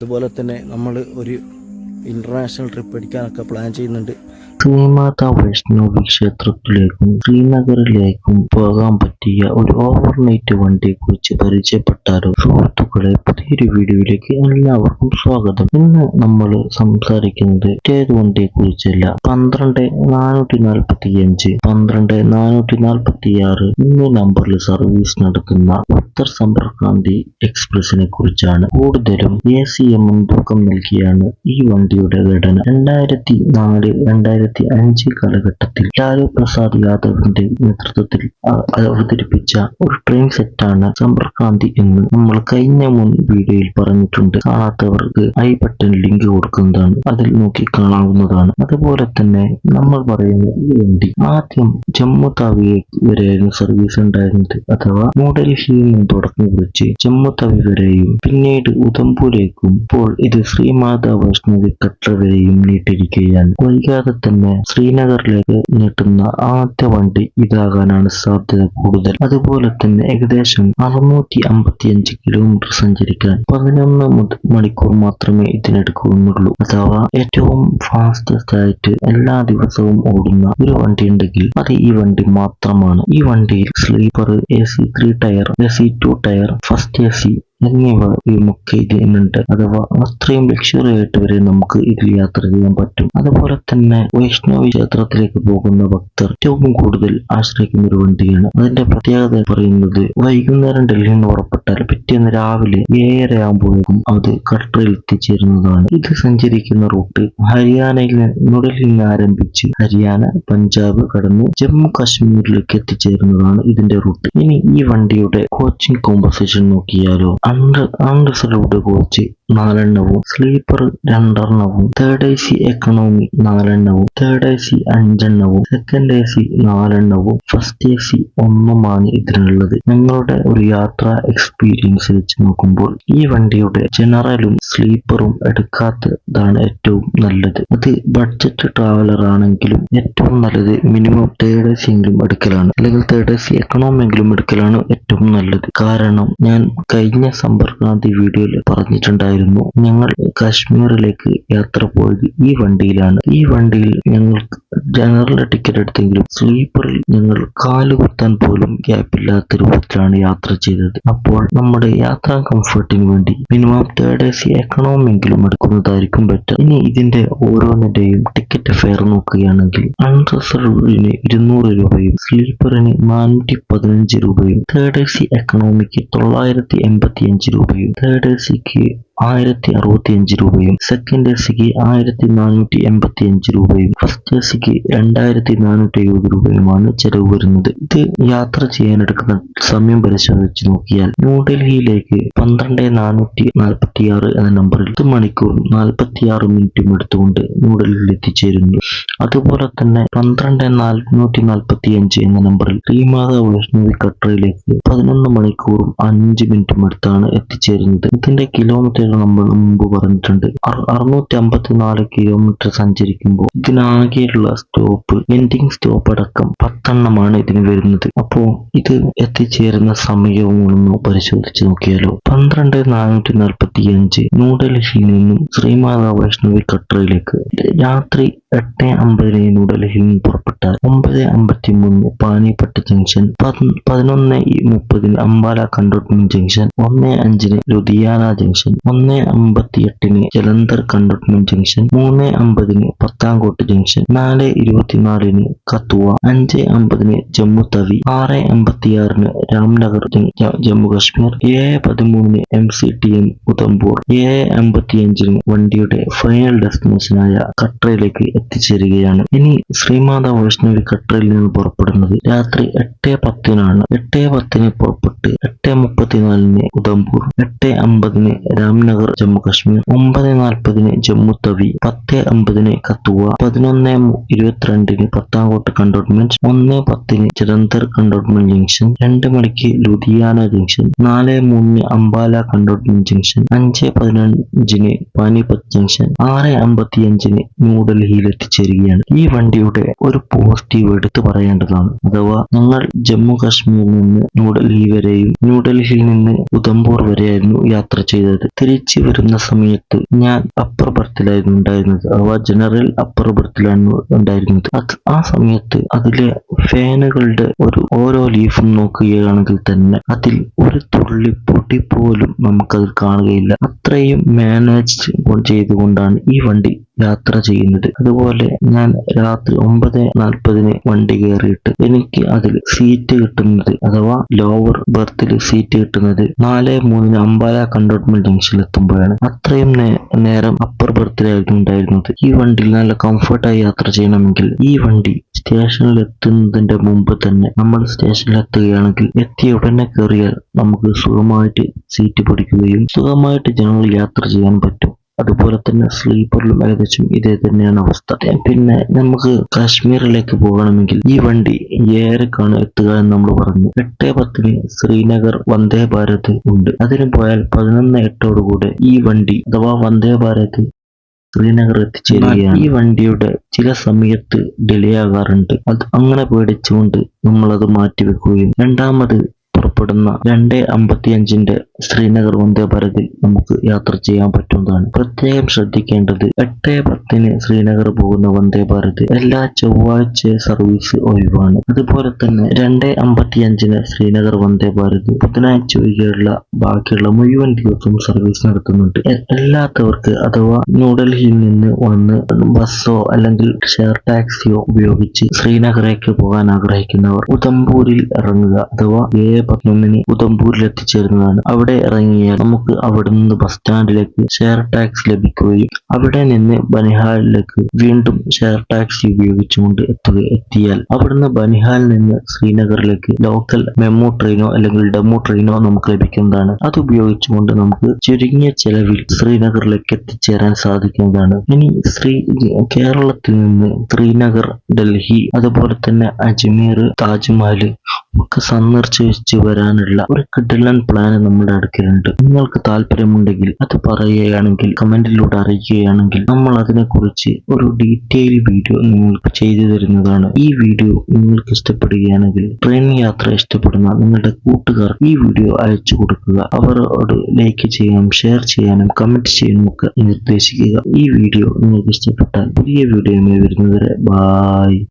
അതുപോലെ തന്നെ നമ്മൾ ഒരു ഇന്റർനാഷണൽ ട്രിപ്പ് അടിക്കാനൊക്കെ പ്ലാൻ ചെയ്യുന്നുണ്ട്. ശ്രീമാതാ വൈഷ്ണവി ക്ഷേത്രത്തിലേക്കും ശ്രീനഗറിലേക്കും പോകാൻ പറ്റിയ ഒരു ഓവർനൈറ്റ് വണ്ടിയെ കുറിച്ച് പരിചയപ്പെട്ടാലോ സുഹൃത്തുക്കളെ പുതിയൊരു വീഡിയോയിലേക്ക് എല്ലാവർക്കും സ്വാഗതം. ഇന്ന് നമ്മൾ സംസാരിക്കുന്നത് ഏത് വണ്ടിയെ കുറിച്ചല്ല പന്ത്രണ്ട് നാനൂറ്റി നാൽപ്പത്തി അഞ്ച് പന്ത്രണ്ട് നാനൂറ്റി നാൽപ്പത്തി ആറ് എന്നീ നമ്പറിൽ സർവീസ് നടത്തുന്ന ഉത്തർ സമ്പർക്കാന്തി എക്സ്പ്രസിനെ കുറിച്ചാണ് കൂടുതലും എ സി എം തൂക്കം നൽകിയാണ് ഈ വണ്ടിയുടെ ഘടന. രണ്ടായിരത്തി നാല് രണ്ടായിരത്തി അഞ്ച് കാലഘട്ടത്തിൽ ലാലു പ്രസാദ് യാദവിന്റെ നേതൃത്വത്തിൽ അവതരിപ്പിച്ച ഒരു ട്രെയിൻ സെറ്റാണ് സമ്പർക്രാന്തി എന്ന് നമ്മൾ കഴിഞ്ഞ മുൻ വീഡിയോയിൽ പറഞ്ഞിട്ടുണ്ട്. കാണാത്തവർക്ക് ഐ ബട്ടൺ ലിങ്ക് കൊടുക്കുന്നതാണ് അതിൽ നോക്കി കാണാവുന്നതാണ്. അതുപോലെ തന്നെ നമ്മൾ പറയുന്ന ഈ വണ്ടി ആദ്യം ജമ്മു താവി വരെയായിരുന്നു സർവീസ് ഉണ്ടായിരുന്നത്. അഥവാ ന്യൂഡൽഹിയിൽ നിന്ന് തുടക്കം കുറിച്ച് ജമ്മു തവി വരെയും പിന്നീട് ഉദംപൂരേക്കും ഇപ്പോൾ ഇത് ശ്രീമാതാ വൈഷ്ണവി കട്ടർ വരെയും നീട്ടിയിരിക്കുകയാണ്. വൈകാതെ തന്നെ ശ്രീനഗറിലേക്ക് നീട്ടുന്ന ആദ്യ വണ്ടി ഇതാകാനാണ് സാധ്യത കൂടുതൽ. അതുപോലെ തന്നെ ഏകദേശം അറുന്നൂറ്റി അമ്പത്തിയഞ്ച് കിലോമീറ്റർ സഞ്ചരിക്കാൻ പതിനൊന്ന് മണിക്കൂർ മാത്രമേ ഇതിനെടുക്കുന്നുള്ളൂ. അഥവാ ഏറ്റവും ഫാസ്റ്റസ്റ്റ് ആയിട്ട് എല്ലാ ദിവസവും ഓടുന്ന ഒരു വണ്ടി ഉണ്ടെങ്കിൽ അത് ഈ വണ്ടി മാത്രമാണ്. ഈ വണ്ടിയിൽ sleeper A C three tier A C two tier first A C എന്നിവയുമൊക്കെ ഇതിനുണ്ട് അഥവാ അത്രയും ലക്ഷറി ആയിട്ട് വരെ നമുക്ക് ഇതിൽ യാത്ര ചെയ്യാൻ പറ്റും. അതുപോലെ തന്നെ വൈഷ്ണവി ക്ഷേത്രത്തിലേക്ക് പോകുന്ന ഭക്തർ ഏറ്റവും കൂടുതൽ ആശ്രയിക്കുന്ന ഒരു വണ്ടിയാണ്. അതിന്റെ പ്രത്യേകത പറയുന്നത് വൈകുന്നേരം ഡൽഹിയിൽ നിന്ന് പുറപ്പെട്ടാൽ പിറ്റേന്ന് രാവിലെ ഏഴര ആകുമ്പോഴേക്കും അത് കട്ടറിൽ എത്തിച്ചേരുന്നതാണ്. ഇത് സഞ്ചരിക്കുന്ന റൂട്ട് ഹരിയാനയിൽ ന്യൂഡൽഹിയിൽ നിന്ന് ആരംഭിച്ച് ഹരിയാന പഞ്ചാബ് കടന്ന് ജമ്മു കാശ്മീരിലേക്ക് എത്തിച്ചേരുന്നതാണ് ഇതിന്റെ റൂട്ട്. ഇനി ഈ വണ്ടിയുടെ കോച്ചിങ് കോമ്പസിഷൻ നോക്കിയാലോ? അണ്ടർ അൺറിസർവ്ഡ് കോച്ച് നാലെണ്ണവും സ്ലീപ്പർ രണ്ടെണ്ണവും തേർഡ് എ സി എക്കണോമി നാലെണ്ണവും തേർഡ് എ സി അഞ്ചെണ്ണവും സെക്കൻഡ് എ സി നാലെണ്ണവും ഫസ്റ്റ് എ സി ഒന്നുമാണ് ഇതിനുള്ളത്. ഞങ്ങളുടെ ഒരു യാത്രാ എക്സ്പീരിയൻസ് വെച്ച് നോക്കുമ്പോൾ ഈ വണ്ടിയുടെ ജനറലും സ്ലീപ്പറും എടുക്കാത്തതാണ് ഏറ്റവും നല്ലത്. അത് ബഡ്ജറ്റ് ട്രാവലർ ആണെങ്കിലും ഏറ്റവും നല്ലത് മിനിമം തേർഡ് എ സി എങ്കിലും എടുക്കലാണ്. അല്ലെങ്കിൽ തേർഡ് എ സി എക്കണോമി എങ്കിലും എടുക്കലാണ് ഏറ്റവും നല്ലത്. കാരണം ഞാൻ കഴിഞ്ഞ സമ്പർക്കാന്തി വീഡിയോയിൽ പറഞ്ഞിട്ടുണ്ടായിരുന്നു. ഞങ്ങൾ കാശ്മീരിലേക്ക് യാത്ര പോയത് ഈ വണ്ടിയിലാണ്. ഈ വണ്ടിയിൽ ഞങ്ങൾ ജനറൽ ടിക്കറ്റ് എടുത്തെങ്കിലും സ്ലീപ്പറിൽ ഞങ്ങൾ കാൽ കുത്താൻ പോലും ഗ്യാപ്പില്ലാത്ത രൂപത്തിലാണ് യാത്ര ചെയ്തത്. അപ്പോൾ നമ്മുടെ യാത്രാ കംഫർട്ടിന് വേണ്ടി മിനിമം തേർഡ് എ സി എക്കണോമെങ്കിലും എടുക്കുന്നതായിരിക്കും ബെറ്റർ ഇനി ഇതിന്റെ ഓരോന്നിന്റെയും ടിക്കറ്റ് ഫെയർ നോക്കുകയാണെങ്കിൽ അൺറിസർവ്ഡിന് ഇരുന്നൂറ് രൂപയും സ്ലീപ്പറിന് നാനൂറ്റി പതിനഞ്ച് രൂപയും തേർഡ് എ സി എക്കണോമിക്ക് തൊള്ളായിരത്തി എൺപത്തി അഞ്ച് രൂപയും തേർഡ് എ സിക്ക് ആയിരത്തി അറുപത്തി അഞ്ച് രൂപയും സെക്കൻഡ് എ സിക്ക് ആയിരത്തി നാനൂറ്റി എൺപത്തി അഞ്ച് രൂപയും ഫസ്റ്റ് എ സിക്ക് രണ്ടായിരത്തി നാനൂറ്റി എഴുപത് രൂപയുമാണ് ചെലവ് വരുന്നത്. ഇത് യാത്ര ചെയ്യാനെടുക്കുന്ന സമയം പരിശോധിച്ച് നോക്കിയാൽ ന്യൂഡൽഹിയിലേക്ക് പന്ത്രണ്ട് നാനൂറ്റി നാൽപ്പത്തി ആറ് എന്ന നമ്പറിൽ പത്ത് മണിക്കൂർ നാൽപ്പത്തി ആറ് മിനിറ്റും എടുത്തുകൊണ്ട് ന്യൂഡൽഹിയിൽ എത്തിച്ചേരുന്നു. അതുപോലെ തന്നെ പന്ത്രണ്ട് നാനൂറ്റി നാൽപ്പത്തി അഞ്ച് എന്ന നമ്പറിൽ ശ്രീമാതാ വൈഷ്ണവി കട്ടറയിലേക്ക് പതിനൊന്ന് മണിക്കൂറും അഞ്ച് മിനിറ്റും എടുത്താണ് എത്തിച്ചേരുന്നത്. ഇതിന്റെ കിലോമീറ്റർ നമ്മൾ മുമ്പ് പറഞ്ഞിട്ടുണ്ട്. അറുന്നൂറ്റി അറുന്നൂറ്റി അമ്പത്തിനാല് കിലോമീറ്റർ സഞ്ചരിക്കുമ്പോൾ ഇതിനാകെയുള്ള സ്റ്റോപ്പ് എൻഡിങ് സ്റ്റോപ്പ് അടക്കം പത്തെണ്ണമാണ് ഇതിന് വരുന്നത്. അപ്പോൾ ഇത് എത്തിച്ചേരുന്ന സമയവും ഒന്ന് പരിശോധിച്ച് നോക്കിയാലോ. പന്ത്രണ്ട് നാനൂറ്റി നാൽപ്പത്തി അഞ്ച് ന്യൂഡൽഹിയിൽ നിന്നും ശ്രീമാതാ വൈഷ്ണവി കട്ടറയിലേക്ക് രാത്രി എട്ട് അമ്പതിന് ന്യൂഡൽഹിയിൽ നിന്ന് പുറപ്പെട്ട ഒമ്പത് അമ്പത്തി മൂന്ന് പാനിപ്പട്ട് ജംഗ്ഷൻ പതി- പതിനൊന്ന് മുപ്പതിന് അംബാല കണ്ടോട്ട്മെന്റ് ജംഗ്ഷൻ ഒന്ന് അഞ്ചിന് ലുധിയാന ജംഗ്ഷൻ ഒന്ന് അമ്പത്തി എട്ടിന് ജലന്ധർ കണ്ടോട്ട്മെന്റ് ജംഗ്ഷൻ മൂന്ന് അമ്പതിന് പത്താംകോട്ട് ജംഗ്ഷൻ നാല് ഇരുപത്തിനാലിന് കത്തുവ അഞ്ച് അമ്പതിന് ജമ്മു തവി ആറ് അമ്പത്തിയാറിന് രാംനഗർ ജമ്മു കാശ്മീർ ഏഴ് പതിമൂന്നിന് M C T M Udhampur ഏഴ് അമ്പത്തിയഞ്ചിന് വണ്ടിയുടെ ഫൈനൽ ഡെസ്റ്റിനേഷനായ കട്ടറയിലേക്ക് എത്തിച്ചേരുകയാണ്. ഇനി ശ്രീമാതാ വൈഷ്ണവി കട്ടറിൽ നിന്ന് പുറപ്പെടുന്നത് രാത്രി എട്ട് പത്തിനാണ്. എട്ട് പത്തിന് പുറപ്പെട്ട് എട്ട് മുപ്പത്തിനാലിന് ഉധംപൂർ എട്ട് അമ്പതിന് രാംനഗർ ജമ്മു കാശ്മീർ ഒമ്പത് നാൽപ്പതിന് ജമ്മു തവി പത്ത് അമ്പതിന് കത്തുവ പതിനൊന്ന് ഇരുപത്തിരണ്ടിന് പത്താംകോട്ട് കണ്ടോൺമെന്റ് ഒന്ന് പത്തിന് ജലന്ധർ കണ്ടോൺമെന്റ് ജംഗ്ഷൻ രണ്ട് മണിക്ക് ലുധിയാന ജംഗ്ഷൻ നാല് മൂന്നിന് അംബാല കണ്ടോൺമെന്റ് ജംഗ്ഷൻ അഞ്ച് പതിനഞ്ചിന് പാനിപത്ത് ജംഗ്ഷൻ ആറ് അമ്പത്തിയഞ്ചിന് ന്യൂഡൽഹിയിൽ എത്തിച്ചേരുകയാണ്. ഈ വണ്ടിയുടെ ഒരു പോസിറ്റീവ് എടുത്തു പറയേണ്ടതാണ്. അഥവാ ഞങ്ങൾ ജമ്മു കാശ്മീരിൽ നിന്ന് ന്യൂഡൽഹി വരെയും ന്യൂഡൽഹിയിൽ നിന്ന് ഉദംപൂർ വരെയായിരുന്നു യാത്ര ചെയ്തത്. തിരിച്ചു വരുന്ന സമയത്ത് ഞാൻ അപ്പർ ബർത്തിലായിരുന്നു ഉണ്ടായിരുന്നത്. അഥവാ ജനറൽ അപ്പർ ബർത്തിലായിരുന്നു ഉണ്ടായിരുന്നത്. ആ സമയത്ത് അതിലെ ഫാനുകളുടെ ഒരു ഓരോ ലീഫും നോക്കുകയാണെങ്കിൽ തന്നെ അതിൽ ഒരു തുള്ളി പൊടി പോലും നമുക്കത് കാണുകയില്ല. അത്രയും മാനേജ് ചെയ്തുകൊണ്ടാണ് ഈ വണ്ടി യാത്ര ചെയ്യുന്നത്. അതുപോലെ ഞാൻ രാത്രി ഒമ്പത് നാൽപ്പതിന് വണ്ടി കയറിയിട്ട് എനിക്ക് അതിൽ സീറ്റ് കിട്ടുന്നത് അഥവാ ലോവർ ബർത്തിൽ സീറ്റ് കിട്ടുന്നത് നാല് മൂന്നിന് അമ്പാല കണ്ടോട്ട്മെന്റ് ജംഗ്ഷനിൽ എത്തുമ്പോഴാണ്. അത്രയും നേരം അപ്പർ ബർത്തിലായിരുന്നു ഉണ്ടായിരുന്നത്. ഈ വണ്ടിയിൽ നല്ല കംഫർട്ടായി യാത്ര ചെയ്യണമെങ്കിൽ ഈ വണ്ടി സ്റ്റേഷനിൽ എത്തുന്നതിന്റെ മുമ്പ് തന്നെ നമ്മൾ സ്റ്റേഷനിൽ എത്തുകയാണെങ്കിൽ എത്തിയ ഉടനെ കയറിയാൽ നമുക്ക് സുഖമായിട്ട് സീറ്റ് പിടിക്കുകയും സുഖമായിട്ട് ജനങ്ങൾ യാത്ര ചെയ്യാൻ പറ്റും. അതുപോലെ തന്നെ സ്ലീപ്പറിലും ഏകദേശം ഇതേ തന്നെയാണ് അവസ്ഥ. പിന്നെ നമുക്ക് കാശ്മീരിലേക്ക് പോകണമെങ്കിൽ ഈ വണ്ടി ഏഴരക്കാണ് എത്തുക എന്ന് നമ്മൾ പറഞ്ഞു. എട്ട് പത്തിന് ശ്രീനഗർ വന്ദേ ഭാരത് ഉണ്ട്. അതിന് പോയാൽ പതിനൊന്ന് എട്ടോടുകൂടെ ഈ വണ്ടി അഥവാ വന്ദേ ഭാരത് ശ്രീനഗർ എത്തിച്ചേരുകയാണ്. ഈ വണ്ടിയുടെ ചില സമയത്ത് ഡിലേ ആകാറുണ്ട് അത് അങ്ങനെ പേടിച്ചുകൊണ്ട് നമ്മൾ അത് മാറ്റിവെക്കുകയും രണ്ടാമത് പുറപ്പെടുന്ന രണ്ട് അമ്പത്തി അഞ്ചിന്റെ ശ്രീനഗർ വന്ദേ ഭാരതിൽ നമുക്ക് യാത്ര ചെയ്യാൻ പറ്റുന്നതാണ്. പ്രത്യേകം ശ്രദ്ധിക്കേണ്ടത് എട്ട് പത്തിന് ശ്രീനഗർ പോകുന്ന വന്ദേ ഭാരത് എല്ലാ ചൊവ്വാഴ്ച സർവീസ് ഒഴിവാണ്. അതുപോലെ തന്നെ രണ്ട് അമ്പത്തി അഞ്ചിന് ശ്രീനഗർ വന്ദേ ഭാരത് ബുധനാഴ്ച ഒഴികെയുള്ള ബാക്കിയുള്ള മുഴുവൻ ദിവസവും സർവീസ് നടത്തുന്നുണ്ട്. എല്ലാത്തവർക്ക് അഥവാ ന്യൂഡൽഹിയിൽ നിന്ന് വന്ന് ബസ്സോ അല്ലെങ്കിൽ ഷെയർ ടാക്സിയോ ഉപയോഗിച്ച് ശ്രീനഗറേക്ക് പോകാൻ ആഗ്രഹിക്കുന്നവർ ഉധംപൂരിൽ ഇറങ്ങുക അഥവാ ഏഴ് പതിനൊന്നിന് ഉധംപൂരിൽ എത്തിച്ചേരുന്നതാണ്. അവിടെ ഇറങ്ങിയാൽ നമുക്ക് അവിടെ നിന്ന് ബസ് സ്റ്റാൻഡിലേക്ക് ഷെയർ ടാക്സി ലഭിക്കുകയും അവിടെ നിന്ന് ബനിഹാലിലേക്ക് വീണ്ടും ഷെയർ ടാക്സി ഉപയോഗിച്ചുകൊണ്ട് എത്തുക എത്തിയാൽ അവിടുന്ന് ബനിഹാലിൽ നിന്ന് ശ്രീനഗറിലേക്ക് ലോക്കൽ മെമ്മോ ട്രെയിനോ അല്ലെങ്കിൽ ഡെമോ ട്രെയിനോ നമുക്ക് ലഭിക്കുന്നതാണ്. അത് ഉപയോഗിച്ചുകൊണ്ട് നമുക്ക് ചുരുങ്ങിയ ചെലവിൽ ശ്രീനഗറിലേക്ക് എത്തിച്ചേരാൻ സാധിക്കുന്നതാണ്. ഇനി ശ്രീ കേരളത്തിൽ നിന്ന് ശ്രീനഗർ ഡൽഹി അതുപോലെ തന്നെ അജ്മീർ താജ്മഹൽ ഒക്കെ സന്ദർശിച്ച് വരാനുള്ള ഒരു കിടിലൻ പ്ലാൻ നമ്മുടെ അടുക്കലുണ്ട്. നിങ്ങൾക്ക് താല്പര്യമുണ്ടെങ്കിൽ അത് പറയുകയാണെങ്കിൽ കമന്റിലൂടെ അറിയിക്കുകയാണെങ്കിൽ നമ്മൾ അതിനെക്കുറിച്ച് ഒരു ഡീറ്റെയിൽ വീഡിയോ നിങ്ങൾക്ക് ചെയ്തു തരുന്നതാണ്. ഈ വീഡിയോ നിങ്ങൾക്ക് ഇഷ്ടപ്പെടുകയാണെങ്കിൽ ട്രെയിൻ യാത്ര ഇഷ്ടപ്പെടുന്ന നിങ്ങളുടെ കൂട്ടുകാർ ഈ വീഡിയോ അയച്ചു കൊടുക്കുക. അവരോട് ലൈക്ക് ചെയ്യാനും ഷെയർ ചെയ്യാനും കമന്റ് ചെയ്യാനും ഒക്കെ നിർദ്ദേശിക്കുക. ഈ വീഡിയോ നിങ്ങൾക്ക് ഇഷ്ടപ്പെട്ടാൽ പുതിയ വീഡിയോ വരുന്നവരെ ബായ്